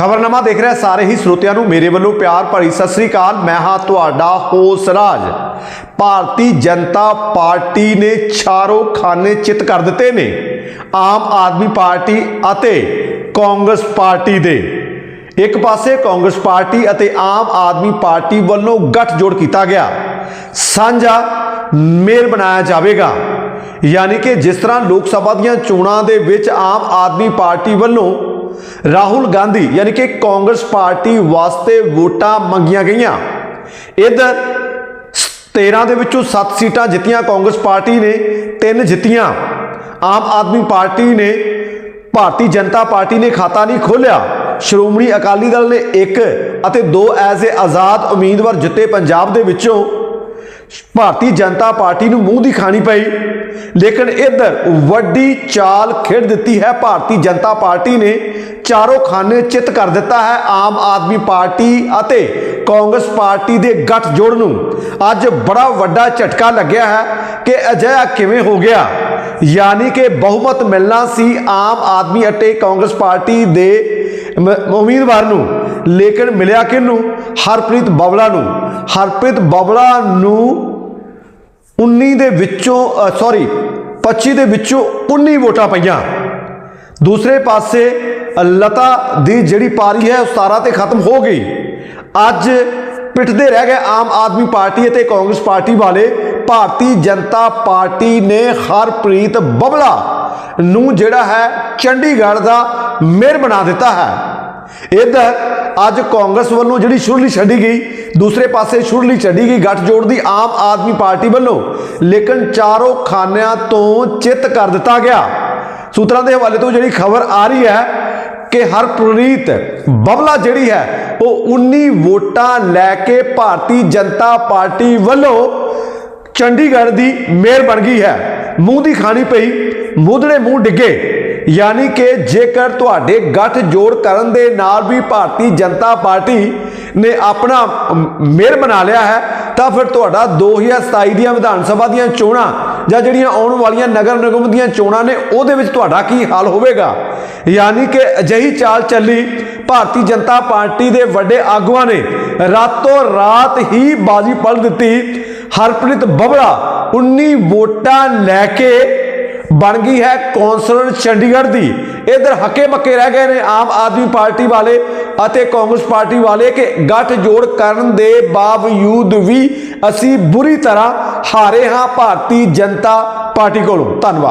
ਖਬਰਨਾਮਾ ਦੇਖ ਰਿਹਾ ਸਾਰੇ ਹੀ ਸਰੋਤਿਆਂ ਨੂੰ। ਮੇਰੇ ਵੱਲੋਂ ਪਿਆਰ ਭਰੀ ਸਤਿ ਸ੍ਰੀ ਅਕਾਲ। ਮੈਂ ਹਾਂ ਤੁਹਾਡਾ ਹੋਸ ਰਾਜ। ਭਾਰਤੀ ਜਨਤਾ ਪਾਰਟੀ ਨੇ ਚਾਰੋਂ ਖਾਨੇ ਚਿੱਤ ਕਰ ਦਿੱਤੇ ਨੇ। ਆਮ ਆਦਮੀ ਪਾਰਟੀ ਅਤੇ ਕਾਂਗਰਸ ਪਾਰਟੀ ਦੇ। ਇੱਕ ਪਾਸੇ ਕਾਂਗਰਸ ਪਾਰਟੀ ਅਤੇ ਆਮ ਆਦਮੀ ਪਾਰਟੀ ਵੱਲੋਂ ਗੱਠਜੋੜ ਕੀਤਾ ਗਿਆ। ਸਾਂਝਾ ਮੇਲ ਬਣਾਇਆ ਜਾਵੇਗਾ। ਯਾਨੀ ਕਿ ਜਿਸ ਤਰ੍ਹਾਂ ਲੋਕ ਸਭਾ ਦੀਆਂ ਚੋਣਾਂ ਦੇ ਵਿੱਚ ਆਮ ਆਦਮੀ ਪਾਰਟੀ ਵੱਲੋਂ ਰਾਹੁਲ ਗਾਂਧੀ, ਯਾਨੀ ਕਿ ਕਾਂਗਰਸ ਪਾਰਟੀ ਵਾਸਤੇ ਵੋਟਾਂ ਮੰਗੀਆਂ ਗਈਆਂ। ਇਧਰ 13 ਦੇ ਵਿੱਚੋਂ 7 ਸੀਟਾਂ ਜਿੱਤੀਆਂ ਕਾਂਗਰਸ ਪਾਰਟੀ ਨੇ 3 ਜਿੱਤੀਆਂ। ਆਮ ਆਦਮੀ ਪਾਰਟੀ ਨੇ, ਭਾਰਤੀ ਜਨਤਾ ਪਾਰਟੀ ਨੇ ਖਾਤਾ ਨਹੀਂ ਖੋਲਿਆ ਸ਼੍ਰੋਮਣੀ ਅਕਾਲੀ ਦਲ ਨੇ ਇੱਕ ਅਤੇ ਦੋ ਐਜ਼ ਏ ਆਜ਼ਾਦ ਉਮੀਦਵਾਰ ਜਿੱਤੇ ਪੰਜਾਬ ਦੇ ਵਿੱਚੋਂ ਭਾਰਤੀ ਜਨਤਾ ਪਾਰਟੀ ਨੂੰ ਮੂੰਹ ਦੀ ਖਾਣੀ ਪਈ। ਲੇਕਿਨ ਇੱਧਰ ਵੱਡੀ ਚਾਲ ਖੇਡ ਦਿੱਤੀ ਹੈ ਭਾਰਤੀ ਜਨਤਾ ਪਾਰਟੀ ਨੇ। ਚਾਰੋਂ ਖਾਨੇ ਚਿੱਤ ਕਰ ਦਿੱਤਾ ਹੈ ਆਮ ਆਦਮੀ ਪਾਰਟੀ ਅਤੇ ਕਾਂਗਰਸ ਪਾਰਟੀ ਦੇ ਗੱਠਜੋੜ ਨੂੰ। ਅੱਜ ਬੜਾ ਵੱਡਾ ਝਟਕਾ ਲੱਗਿਆ ਹੈ ਕਿ ਅਜਿਹਾ ਕਿਵੇਂ ਹੋ ਗਿਆ। ਯਾਨੀ ਕਿ ਬਹੁਮਤ ਮਿਲਣਾ ਸੀ ਆਮ ਆਦਮੀ ਅਤੇ ਕਾਂਗਰਸ ਪਾਰਟੀ ਦੇ ਮ- ਉਮੀਦਵਾਰ ਨੂੰ। ਲੇਕਿਨ ਮਿਲਿਆ ਕਿਹਨੂੰ? ਹਰਪ੍ਰੀਤ ਬਬਲਾ ਨੂੰ। ਹਰਪ੍ਰੀਤ ਬਬਲਾ ਨੂੰ 19 ਦੇ ਵਿੱਚੋਂ ਸੌਰੀ 25 ਦੇ ਵਿੱਚੋਂ 19 ਵੋਟਾਂ ਪਈਆਂ। ਦੂਸਰੇ ਪਾਸੇ ਲਤਾ ਦੀ ਜਿਹੜੀ ਪਾਰੀ ਹੈ, ਉਹ 17 ਤੇ ਖਤਮ ਹੋ ਗਈ। ਅੱਜ ਪਿੱਟਦੇ ਰਹਿ ਗਏ ਆਮ ਆਦਮੀ ਪਾਰਟੀ ਅਤੇ ਕਾਂਗਰਸ ਪਾਰਟੀ ਵਾਲੇ। ਭਾਰਤੀ ਜਨਤਾ ਪਾਰਟੀ ਨੇ ਹਰਪ੍ਰੀਤ ਬਬਲਾ ਨੂੰ ਜਿਹੜਾ ਹੈ ਚੰਡੀਗੜ੍ਹ ਦਾ ਮੇਅਰ ਬਣਾ ਦਿੱਤਾ ਹੈ। ਇਧਰ ਅੱਜ ਕਾਂਗਰਸ ਵੱਲੋਂ ਜਿਹੜੀ ਸ਼ੁਰਲੀ ਛੱਡੀ ਗਈ, ਦੂਸਰੇ ਪਾਸੇ ਸ਼ੁਰਲੀ ਛੱਡੀ ਗਈ ਗੱਠਜੋੜ ਦੀ ਆਮ ਆਦਮੀ ਪਾਰਟੀ ਵੱਲੋਂ, ਲੇਕਿਨ ਚਾਰੋਂ ਖਾਨਿਆਂ ਤੋਂ ਚਿੱਤ ਕਰ ਦਿੱਤਾ ਗਿਆ। ਸੂਤਰਾਂ ਦੇ ਹਵਾਲੇ ਤੋਂ ਜਿਹੜੀ ਖਬਰ ਆ ਰਹੀ ਹੈ ਕਿ ਹਰਪ੍ਰੀਤ ਬਬਲਾ ਜਿਹੜੀ ਹੈ, ਉਹ 19 ਵੋਟਾਂ ਲੈ ਕੇ ਭਾਰਤੀ ਜਨਤਾ ਪਾਰਟੀ ਵੱਲੋਂ ਚੰਡੀਗੜ੍ਹ ਦੀ ਮੇਅਰ ਬਣ ਗਈ ਹੈ। ਮੂੰਹ ਦੀ ਖਾਣੀ ਪਈ ਮੂਧੜੇ ਮੂੰਹ ਡਿੱਗੇ। ਯਾਨੀ ਕਿ ਜੇਕਰ ਤੁਹਾਡੇ ਗੱਠ ਜੋੜ ਕਰਨ ਦੇ ਨਾਲ ਵੀ ਭਾਰਤੀ ਜਨਤਾ ਪਾਰਟੀ ਨੇ ਆਪਣਾ ਮੇਅਰ ਬਣਾ ਲਿਆ ਹੈ, ਤਾਂ ਫਿਰ ਤੁਹਾਡਾ 2027 ਦੀਆਂ ਵਿਧਾਨ ਸਭਾ ਦੀਆਂ ਚੋਣਾਂ ਜਾਂ ਜਿਹੜੀਆਂ ਆਉਣ ਵਾਲੀਆਂ ਨਗਰ ਨਿਗਮ ਦੀਆਂ ਚੋਣਾਂ ਨੇ, ਉਹਦੇ ਵਿੱਚ ਤੁਹਾਡਾ ਕੀ ਹਾਲ ਹੋਵੇਗਾ? ਯਾਨੀ ਕਿ ਅਜਿਹੀ ਚਾਲ ਚੱਲੀ, ਭਾਰਤੀ ਜਨਤਾ ਪਾਰਟੀ ਦੇ ਵੱਡੇ ਆਗੂਆਂ ਨੇ ਰਾਤੋਂ ਰਾਤ ਹੀ ਬਾਜੀ ਪਲ ਦਿੱਤੀ। ਹਰਪ੍ਰੀਤ ਬਬਲਾ 19 ਵੋਟਾਂ ਲੈ ਕੇ ਬਣ ਗਈ ਹੈ ਕੌਂਸਲਰ ਚੰਡੀਗੜ੍ਹ ਦੀ। ਇਧਰ ਹੱਕੇ ਬੱਕੇ ਰਹਿ ਗਏ ਨੇ ਆਮ ਆਦਮੀ ਪਾਰਟੀ ਵਾਲੇ ਅਤੇ ਕਾਂਗਰਸ ਪਾਰਟੀ ਵਾਲੇ ਕਿ ਗੱਠ ਜੋੜ ਕਰਨ ਦੇ ਬਾਵਜੂਦ ਵੀ ਅਸੀਂ ਬੁਰੀ ਤਰ੍ਹਾਂ ਹਾਰੇ ਹਾਂ ਭਾਰਤੀ ਜਨਤਾ ਪਾਰਟੀ ਕੋਲੋਂ। ਧੰਨਵਾਦ।